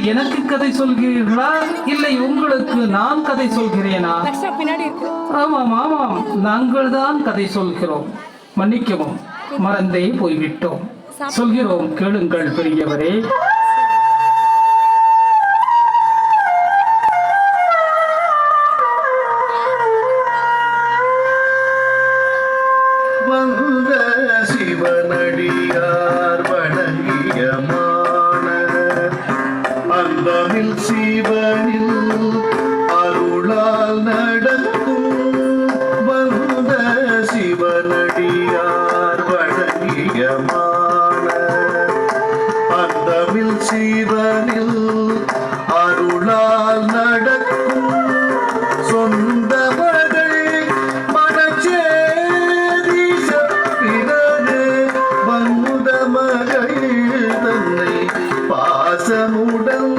நீங்கள் எனக்கு கதை சொல்கிறீர்களா? இல்லை உங்களுக்கு நான் கதை சொல்கிறேனா? ஆமாம் ஆமாம். நாங்கள் தான் கதை சொல்கிறோம். மன்னிக்கவும் மறந்தே போய்விட்டோம். சொல்கிறோம் கேளுங்கள் பெரியவரே. அந்தமில் சிவனில் அருளால் நடக்கும் வந்த சிவனடியார் வணங்கிய அந்தமில் சிவனில் அருளால் நடக்கும் சொந்த பாசமுடன்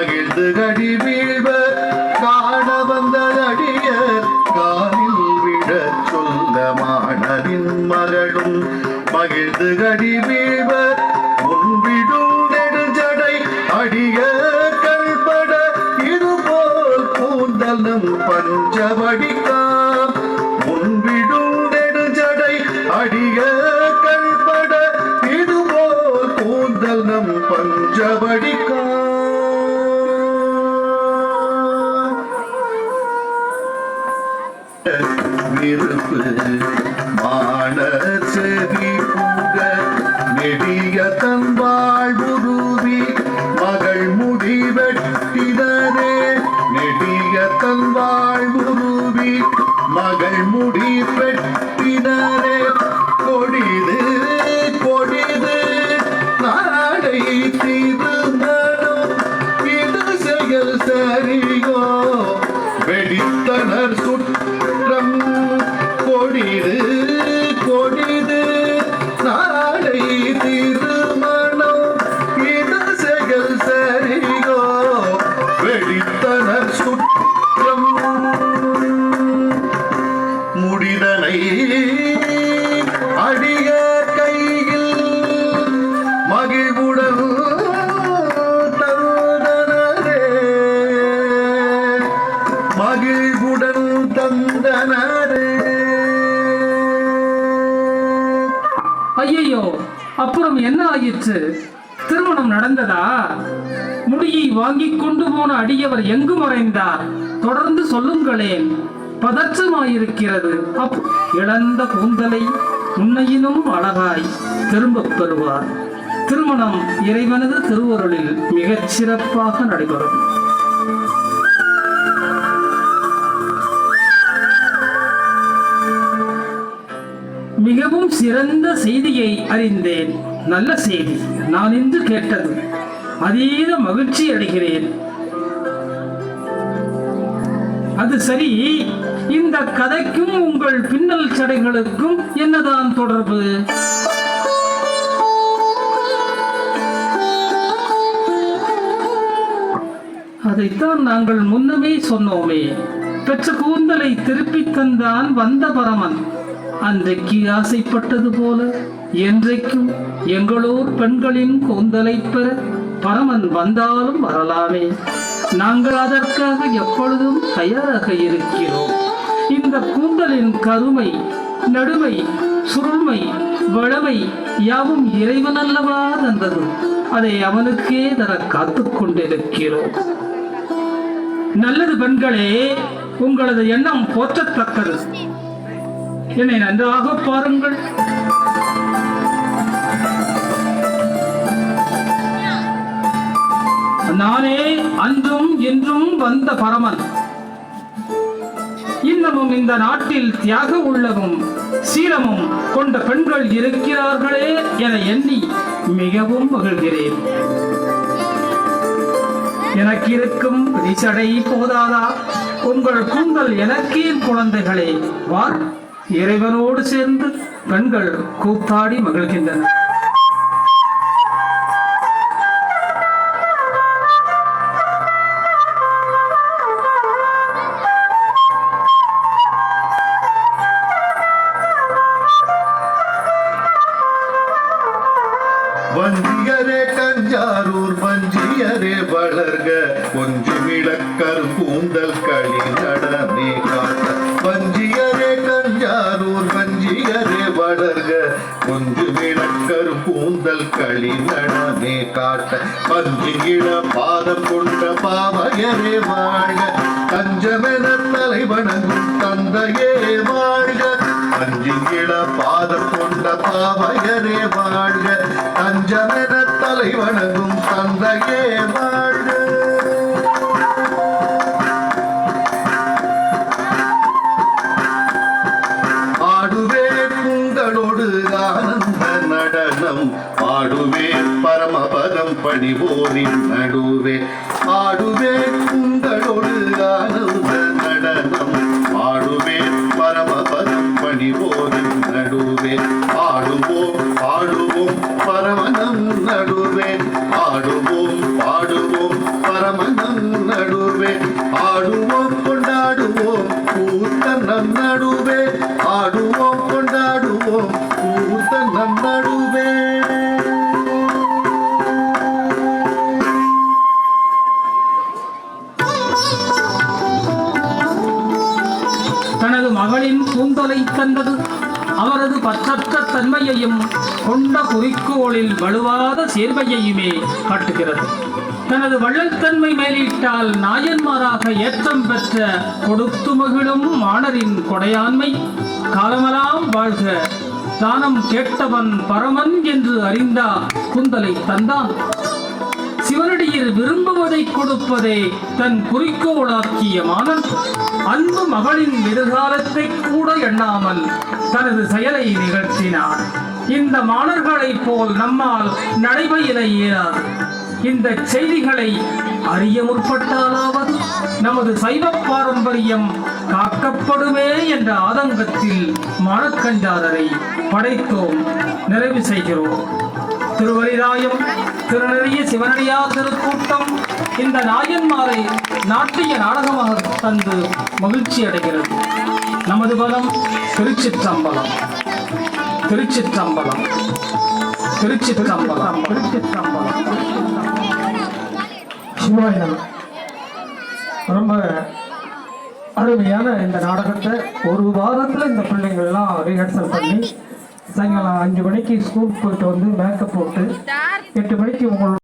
மகிழ்ந்து கடி வீழ்வ காண வந்த அடிய காலில் விட சொல்ல மாணவின் மகளும் மகிழ்ந்து கடி வீழ்வ முன்பிடும் நெடுஞ்சடை அடிய கல்பட இதுபோல் கூந்தலும் பஞ்சவடிக்காம் மான செவி புக நெடிய தன் வாழ்வுருவி மகள் முடி வெட்டினரே நெடிய தன் வாழ்வுருவி மகள் முடி ஐயையோ அப்புறம் என்ன ஆயிற்று? திருமணம் நடந்ததா? முடியை வாங்கி கொண்டு போன அடியவர் எங்கு மறைந்தார்? தொடர்ந்து சொல்லுங்களேன். பதற்றமாயிருக்கிறது. அப் இழந்த கூந்தலை உன்னையினும் அழகாய் திரும்பப் பெறுவார். திருமணம் இறைவனது திருவருளில் மிகச் சிறப்பாக நடைபெறும். மிகவும் சிறந்த செய்தியை அறிந்தேன். நல்ல செய்தி. நான் இன்று கேட்டது. அதீத மகிழ்ச்சி அடைகிறேன். அது சரி. இந்த கதைக்கும் உங்கள் பின்னல் சடைகளுக்கும் என்னதான் தொடர்பு? அதைத்தான் நாங்கள் முன்னமே சொன்னோமே. பெற்ற கூந்தலை திருப்பித் தந்தான் வந்த பரமன். அன்றைக்கு ஆசைப்பட்டது போல என்றைக்கும் எங்களோர் பெண்களின் கூந்தலை பெற பரமன் வந்தாலும் வரலாமே. நாங்கள் அதற்காக எப்பொழுதும் தயாராக இருக்கிறோம். இந்த கூந்தலின் கருமை நடுமை சுருள்மை வளமை யாவும் இறைவன் அல்லவா தந்தது. அதை அவனுக்கே தர காத்து கொண்டிருக்கிறோம். நல்லது பெண்களே உங்களது எண்ணம் போற்றத்தக்கது. என்னை நன்றாக பாருங்கள். நானே அன்றும் என்றும் வந்த பரமன். இன்னமும் இந்த நாட்டில் தியாக உள்ளவும் சீலமும் கொண்ட பெண்கள் இருக்கிறார்களே என எண்ணி மிகவும் மகிழ்கிறேன். எனக்கு இருக்கும் விதிசடை போதாதா? உங்கள் கூந்தல் எனக்கே குழந்தைகளே வார். இறைவனோடு சேர்ந்து பெண்கள் கூத்தாடி மகிழ்கின்றன வஞ்சியரே கஞ்சாரூர் வஞ்சியரே வளர்க. கொஞ்சம் இளக்கரு கூந்தல் களி காட்ட பஞ்சியிட பாதம் கொண்ட பாவையரே வாழ்க. தஞ்சமென தலை வணங்கும் தந்தையே வாழ்க. அஞ்சிங்கிட பாதம் கொண்ட பாவையரே வாழ்க. தஞ்சமென தலை வணங்கும் தந்தையே வாழ்க. நடுவே பரமபதம் பணிவோரின் நடுவே. ஆடுவே உங்களோடு ஆனந்த நடனம். ஆடுவே பரமபதம் பணிவோரின் நடுவே. ஆடுவோம் ஆடுவோம் பரமனம் நடுவே. ஆடுவோம் பாடுவோம் பரமனம் நடுவே. ஆடுவோம் கொண்டாடுவோம் கூத்தனம் நடுவே. ஆடுவோம் சேர்வையையுமே காட்டுகிறது. தனது வள்ளல்தன்மை மேலிட்டால் நாயன்மாராக ஏற்றம் பெற்ற கொடுத்து மகிழும் மாணரின் கொடையாண்மை காலமெல்லாம் வாழ்க தானம் கேட்டவன் பரமன் என்று அறிந்தா குந்தலை தந்தான். சிவனடியில் விரும்புவதை கொடுப்பதே தன் குறிக்கோளாக்கிய மாணன் அன்பு மகளின் எதிர்காலத்தை கூட எண்ணாமல் தனது செயலை நிகழ்த்தினார் இந்த மாணவர்களைப் போல் நம்மால் நடைபயில இயலாது. இந்த செய்திகளை அறிய முற்பட்டாலாவது நமது சைவ பாரம்பரியம் காக்கப்படுமே என்ற ஆதங்கத்தில் மானக்கஞ்சாதரை படைத்தோம். நிறைவு செய்கிறோம். திருவரிராயம் திருநெறிய சிவனடியார் திருக்கூட்டம் இந்த நாயன்மாரை நாட்டிய நாடகமாக தந்து மகிழ்ச்சி அடைகிறது நமது பலம் திருச்சிற்றம்பலம். திருச்சிற்றம்பலம். திருச்சிற்றம்பலம். திருச்சிற்றம்பலம் சிவாயம் ரொம்ப அருமையான இந்த நாடகத்தை ஒரு வாரத்தில் இந்த பிள்ளைங்கள்லாம் ரிஹர்சல் பண்ணி சாயங்காலம் அஞ்சு மணிக்கு ஸ்கூல் போயிட்டு வந்து மேக்கப் போட்டு எட்டு மணிக்கு உங்களோட